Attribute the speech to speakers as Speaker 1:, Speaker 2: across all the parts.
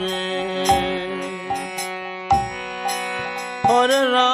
Speaker 1: রে ওরে রা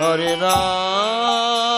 Speaker 1: হরে রাম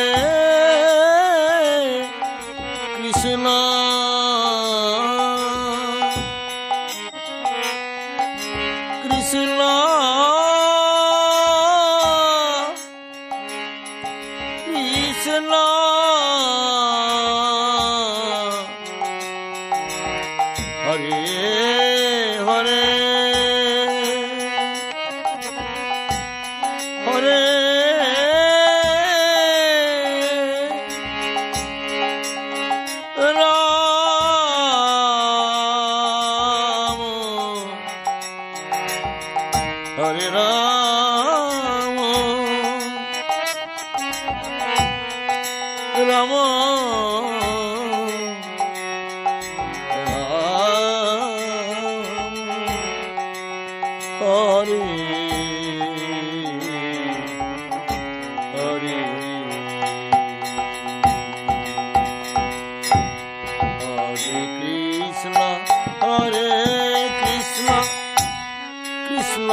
Speaker 1: 了。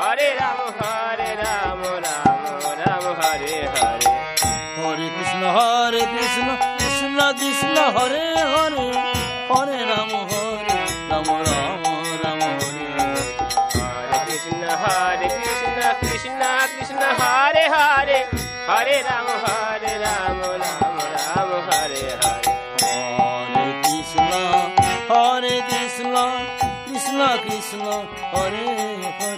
Speaker 1: হরে রাম হরে রাম রাম রাম হরে হরে হরে কৃষ্ণ হরে কৃষ্ণ কৃষ্ণ কৃষ্ণ হরে হরে হরে রাম হরে রাম রাম রাম হরে হরে কৃষ্ণ হরে কৃষ্ণ কৃষ্ণ কৃষ্ণ হরে হরে হরে রাম হরে রাম রাম রাম হরে হরে হরে কৃষ্ণ হরে কৃষ্ণ কৃষ্ণ কৃষ্ণ হরে হরে